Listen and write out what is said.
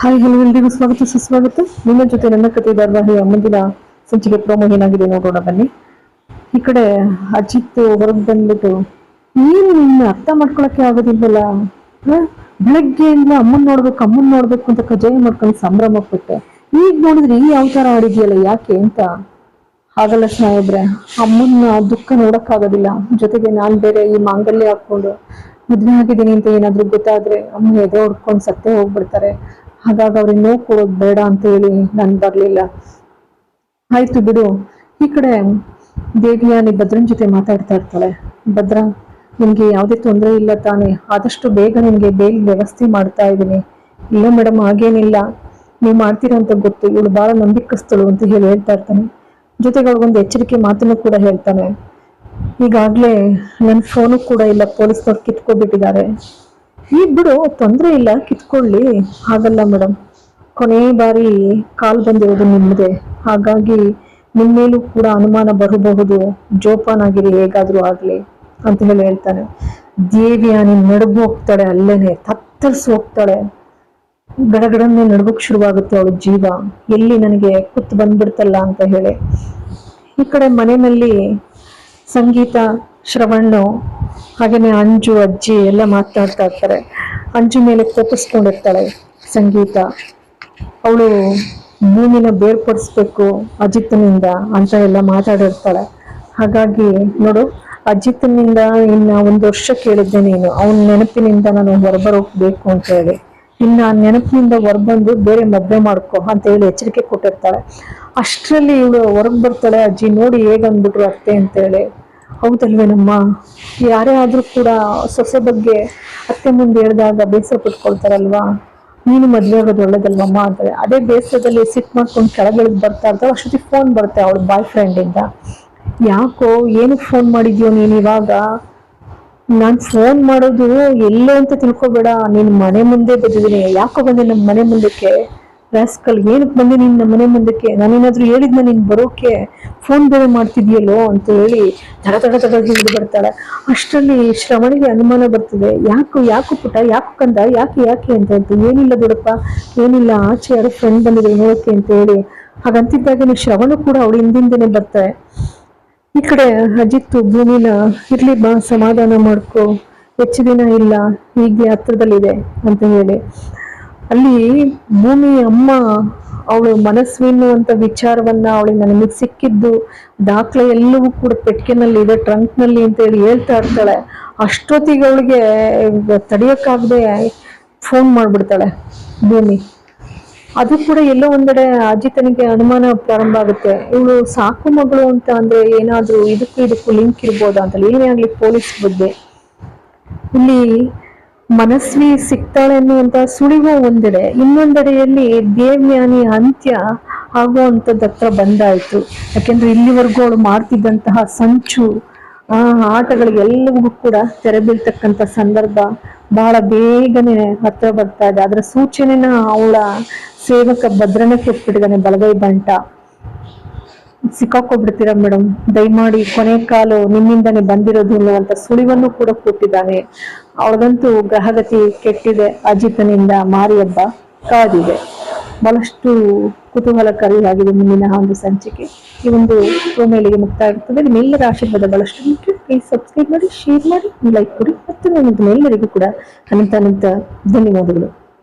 Hi hello ಎಲ್ರಿಗೂ ಸ್ವಾಗತ, ಸುಸ್ವಾಗತ. ನಿಮ್ಮ ಜೊತೆ ನನ್ನ ಕತೆ ಧಾರಾವಾಹಿಯ ಮುಂದಿನ ಸಂಚಿಕೆ ಪ್ರೋಮೋ ಏನಾಗಿದೆ ನೋಡೋಣ, ಬನ್ನಿ. ಈ ಕಡೆ ಅಜಿತ್ ಹೊರಗೆ ಬಂದ್ಬಿಟ್ಟು, ಏನು ನಿನ್ನ ಅರ್ಥ ಮಾಡ್ಕೊಳಕ್ಕೆ ಆಗೋದಿಲ್ಲ? ಬೆಳಗ್ಗೆಯಿಂದ ಅಮ್ಮನ್ ನೋಡ್ಬೇಕು ಅಮ್ಮನ್ ನೋಡ್ಬೇಕು ಅಂತ ಕಜಾಯ ಮಾಡ್ಕೊಂಡು ಸಂಭ್ರಮ ಪಟ್ಟೆ. ಈಗ ನೋಡಿದ್ರೆ ಈ ಅವತಾರ ಆಡಿದ್ಯಲ್ಲ, ಯಾಕೆ ಅಂತ? ಹಾಗಲ್ಲ ಸಾಹೇಬ್ರೆ ಅಮ್ಮನ ದುಃಖ ನೋಡಕ್ಕಾಗೋದಿಲ್ಲ. ಜೊತೆಗೆ ನಾನ್ ಬೇರೆ ಈ ಮಾಂಗಲ್ಯ ಹಾಕೊಂಡು ಮದ್ವೆ ಆಗಿದ್ದೀನಿ ಅಂತ ಏನಾದ್ರೂ ಗೊತ್ತಾದ್ರೆ, ಅಮ್ಮ ಎದೆ ಹೊಡ್ಕೊಂಡು ಸತ್ತೇ ಹೋಗ್ಬಿಡ್ತಾರೆ. ಹಾಗಾಗಿ ಅವ್ರಿಗೆ ನೋವು ಕೊಡೋದು ಬೇಡ ಅಂತ ಹೇಳಿ ನಾನು ಬರಲಿಲ್ಲ. ಆಯ್ತು ಬಿಡು. ಈ ಕಡೆ ದೇವಿಯಾನಿ ಭದ್ರನ ಜೊತೆ ಮಾತಾಡ್ತಾ ಇರ್ತಾಳೆ. ಭದ್ರ, ನಿಮ್ಗೆ ಯಾವುದೇ ತೊಂದರೆ ಇಲ್ಲ ತಾನೇ. ಆದಷ್ಟು ಬೇಗ ನಿಮ್ಗೆ ಬೇಲ್ ವ್ಯವಸ್ಥೆ ಮಾಡ್ತಾ ಇದ್ದೀನಿ. ಇಲ್ಲ ಮೇಡಮ್ ಹಾಗೇನಿಲ್ಲ. ನೀವು ಮಾಡ್ತೀರಾ ಅಂತ ಗೊತ್ತು. ಇವಳು ಬಹಳ ನಂಬಿಕಸ್ತಳು ಅಂತ ಹೇಳಿ ಹೇಳ್ತಾ ಇರ್ತಾನೆ. ಜೊತೆಗೆ ಅವ್ಳಿಗೊಂದು ಎಚ್ಚರಿಕೆ ಮಾತನ್ನು ಕೂಡ ಹೇಳ್ತಾನೆ. ಈಗಾಗ್ಲೇ ನನ್ನ ಫೋನು ಕೂಡ ಇಲ್ಲ. ಪೊಲೀಸ್ನವ್ರು ಕಿತ್ಕೊಬಿಟ್ಟಿದ್ದಾರೆ. ಈಗ ಬಿಡು, ತೊಂದರೆ ಇಲ್ಲ, ಕಿತ್ಕೊಳ್ಳಿ. ಹಾಗಲ್ಲ ಮೇಡಮ್ ಕೊನೆ ಬಾರಿ ಕಾಲ್ ಬಂದಿರೋದು ನಿಮ್ಮದೇ ಹಾಗಾಗಿ ನಿಮ್ಮ ಮೇಲೂ ಕೂಡ ಅನುಮಾನ ಬರಬಹುದು. ಜೋಪಾನಾಗಿರಿ ಹೇಗಾದರೂ ಆಗಲಿ ಅಂತ ಹೇಳಿ ಹೇಳ್ತಾನೆ ದೇವಿಯಾನಿ ನಡುಗು ಹೋಗ್ತಾಳೆ ಅಲ್ಲೇನೆ, ತತ್ತರಿಸಿ ಹೋಗ್ತಾಳೆ. ಗಡಗಡನ್ನೇ ನಡ್ಗೋಕ್ ಶುರುವಾಗುತ್ತೆ ಅವಳ ಜೀವ. ಎಲ್ಲಿ ನನಗೆ ಕುತ್ತು ಬಂದ್ಬಿಡ್ತಲ್ಲ ಅಂತ ಹೇಳಿ. ಈ ಕಡೆ ಮನೆಯಲ್ಲಿ ಸಂಗೀತ ಶ್ರವಣ್ಣು ಹಾಗೆಯೇ ಅಂಜು, ಅಜ್ಜಿ ಎಲ್ಲ ಮಾತಾಡ್ತಾ ಇರ್ತಾರೆ. ಅಂಜು ಮೇಲೆ ಕೋಪಿಸ್ಕೊಂಡಿರ್ತಾಳೆ ಸಂಗೀತ. ಅವಳು ಭೂಮಿನ ಬೇರ್ಪಡಿಸ್ಬೇಕು ಅಜಿತ್ನಿಂದ ಅಂತ ಎಲ್ಲ ಮಾತಾಡಿರ್ತಾಳೆ. ಹಾಗಾಗಿ ನೋಡು, ಅಜಿತ್ನಿಂದ ಇನ್ನ ಒಂದು ವರ್ಷ ಕೇಳಿದ್ದೆ ನೀನು. ಅವನ ನೆನಪಿನಿಂದ ನಾನು ಹೊರಬರೋಗ್ಬೇಕು ಅಂತ ಹೇಳಿ. ಇನ್ನ ನೆನಪಿನಿಂದ ಹೊರಬಂದು ಬೇರೆ ಮದ್ವೆ ಮಾಡ್ಕೊ ಅಂತ ಹೇಳಿ ಎಚ್ಚರಿಕೆ ಕೊಟ್ಟಿರ್ತಾಳೆ. ಅಷ್ಟರಲ್ಲಿ ಇವಳು ಹೊರಗೆ ಬರ್ತಾಳೆ, ಅಜ್ಜಿ, ನೋಡಿ ಹೇಗೆ ಅಂದ್ಬಿಟ್ರು ಅತ್ತೆ ಅಂತ ಹೇಳಿ. ಹೌದಲ್ವೇನಮ್ಮ ಯಾರೇ ಆದ್ರೂ ಕೂಡ ಸೊಸೆ ಬಗ್ಗೆ ಅತ್ತೆ ಮುಂದೆ ಹೇಳಿದಾಗ ಬೇಸರ ಪಟ್ಕೊಳ್ತಾರಲ್ವಾ? ನೀನು ಮದ್ವೆ ಆಗೋದು ಒಳ್ಳೇದಲ್ವಮ್ಮ ಅಂತಾರೆ. ಅದೇ ಬೇಸರದಲ್ಲಿ ಸಿಟ್ ಮಾಡ್ಕೊಂಡು ಕೆಳಗಿಳಿದು ಬರ್ತಾ ಇರ್ತಾರೆ. ಅಷ್ಟೊತ್ತಿಗೆ ಫೋನ್ ಬರುತ್ತೆ ಅವಳ ಬಾಯ್ ಫ್ರೆಂಡ್ ಇಂದ. ಯಾಕೋ ಏನಕ್ಕೆ ಫೋನ್ ಮಾಡಿದ್ಯೋ ನೀನು ಇವಾಗ? ನಾನು ಫೋನ್ ಮಾಡೋದು ಎಲ್ಲೋ ಅಂತ ತಿಳ್ಕೊಬೇಡ. ನೀನು ಮನೆ ಮುಂದೆ ಬಂದಿದ್ದೀನಿ. ಯಾಕೋ ಬಂದೆ ನಮ್ಮ ಮನೆ ಮುಂದಕ್ಕೆ? ರಾಸ್ಕಲ್ ಏನಕ್ಕೆ ಬಂದೆ ನೀನು ನಮ್ಮ ಮನೆ ಮುಂದಕ್ಕೆ? ನಾನೇನಾದರೂ ಹೇಳಿದ್ನ ನೀನು ಬರೋಕೆ? ಫೋನ್ ಬೇರೆ ಮಾಡ್ತಿದ್ಯಲ್ಲೋ ಅಂತ ಹೇಳಿ ತಡ ತಡ ತಡ ಹಿಡಿದು ಬರ್ತಾಳೆ. ಅಷ್ಟರಲ್ಲಿ ಶ್ರವಣಿಗೆ ಅನುಮಾನ ಬರ್ತದೆ. ಯಾಕೋ ಯಾಕೋ ಪುಟ ಯಾಕೋ ಕಂದ, ಯಾಕೆ ಯಾಕೆ ಅಂತ ಹೇಳ್ತು. ಏನಿಲ್ಲ ಬಿಡಪ್ಪ, ಏನಿಲ್ಲ, ಆಚೆ ಯಾರು ಫ್ರೆಂಡ್ ಬಂದಿದೆ ಓಕೆ ಅಂತ ಹೇಳಿ. ಹಾಗಂತಿದ್ದಾಗಲೇ ಶ್ರವಣ ಕೂಡ ಅವಳು ಹಿಂದಿಂದನೇ ಬರ್ತಾರೆ ಈ ಕಡೆ ಅಜಿತ್ತು ಭೂಮಿನ, ಇರ್ಲಿ ಬಾ, ಸಮಾಧಾನ ಮಾಡ್ಕೋ. ಹೆಚ್ಚು ದಿನ ಇಲ್ಲ, ಹೀಗೆ ಹತ್ರದಲ್ಲಿದೆ ಅಂತ ಹೇಳಿ. ಅಲ್ಲಿ ಭೂಮಿ ಅಮ್ಮ, ಅವಳು ಮನಸ್ವಿನ್ನುವಂತ ವಿಚಾರವನ್ನ ಅವಳಿಗೆ ನನಗೆ ಸಿಕ್ಕಿದ್ದು, ದಾಖಲೆ ಎಲ್ಲವೂ ಕೂಡ ಪೆಟ್ಟಿಗೆನಲ್ಲಿ ಇದೆ ಟ್ರಂಕ್ನಲ್ಲಿ ಅಂತ ಹೇಳಿ ಹೇಳ್ತಾ ಇರ್ತಾಳೆ. ಅಷ್ಟೊತ್ತಿಗೆ ಅವಳಿಗೆ ತಡೆಯೋಕ್ಕಾಗದೆ ಫೋನ್ ಮಾಡ್ಬಿಡ್ತಾಳೆ ಭೂಮಿ. ಅದು ಕೂಡ ಎಲ್ಲೋ ಒಂದೆಡೆ ಅಜಿತನಿಗೆ ಅನುಮಾನ ಪ್ರಾರಂಭ ಆಗುತ್ತೆ. ಇವಳು ಸಾಕು ಮಗಳು ಅಂತ ಅಂದ್ರೆ ಏನಾದ್ರೂ ಇದಕ್ಕೂ ಇದಕ್ಕೂ ಲಿಂಕ್ ಇರ್ಬೋದಾ ಅಂತ ಏನೇ ಆಗ್ಲಿ ಪೊಲೀಸ್ ಬಗ್ಗೆ. ಇಲ್ಲಿ ಮನಸ್ವಿ ಸಿಗ್ತಾಳೆ ಅನ್ನುವಂತ ಸುಳಿವು ಒಂದೆಡೆ ಇನ್ನೊಂದೆಡೆಯಲ್ಲಿ ದೇವ್ಯಾನಿ ಅಂತ್ಯ ಆಗುವಂಥದ್ದು ಹತ್ರ ಬಂದಾಯ್ತು. ಯಾಕೆಂದ್ರೆ ಇಲ್ಲಿವರೆಗೂ ಅವಳು ಮಾಡ್ತಿದ್ದಂತಹ ಸಂಚು, ಆ ಆಟಗಳಿಗೆಲ್ಲವೂ ಕೂಡ ತೆರೆ ಬೀಳ್ತಕ್ಕಂಥ ಸಂದರ್ಭ ಬಹಳ ಬೇಗನೆ ಹತ್ರ ಬರ್ತಾ ಇದೆ. ಅದರ ಸೂಚನೆನ ಅವಳ ಸೇವಕ ಭದ್ರನ ಕೊಟ್ಬಿಟ್ಟಿದ್ದಾನೆ ಬಲಗೈ ಬಂಟ. ಸಿಕ್ಕಾಕೊಬಿಡ್ತೀರಾ ಮೇಡಮ್? ದಯಮಾಡಿ ಕೊನೆ ಕಾಲು ನಿಮ್ಮಿಂದನೇ ಬಂದಿರೋದು ಅನ್ನುವಂತ ಸುಳಿವನ್ನು ಕೂಡ ಕೊಟ್ಟಿದ್ದಾನೆ. ಅವಳಗಂತೂ ಗ್ರಹಗತಿ ಕೆಟ್ಟಿದೆ. ಅಜಿತನಿಂದ ಮಾರಿ ಹಬ್ಬ ಕಾದಿದೆ. ಬಹಳಷ್ಟು ಕುತೂಹಲಕಾರಿಯಾಗಿದೆ ಮುಂದಿನ ಒಂದು ಸಂಚಿಕೆ. ಈ ಒಂದು ಮೇಲಿಗೆ ಮುಕ್ತಾಯ ಆಗ್ತದೆ ನಿಮ್ಮೆಲ್ಲರ ಆಶೀರ್ವಾದ ಬಹಳಷ್ಟು ಮುಖ್ಯ. ಪ್ಲೀಸ್ ಸಬ್ಸ್ಕ್ರೈಬ್ ಮಾಡಿ ಶೇರ್ ಮಾಡಿ ಲೈಕ್ ಕೊಡಿ. ಮತ್ತು ನಿಮ್ಮೆಲ್ಲರಿಗೂ ಕೂಡ ಅನಂತ ಅನಂತ ಧನ್ಯವಾದಗಳು.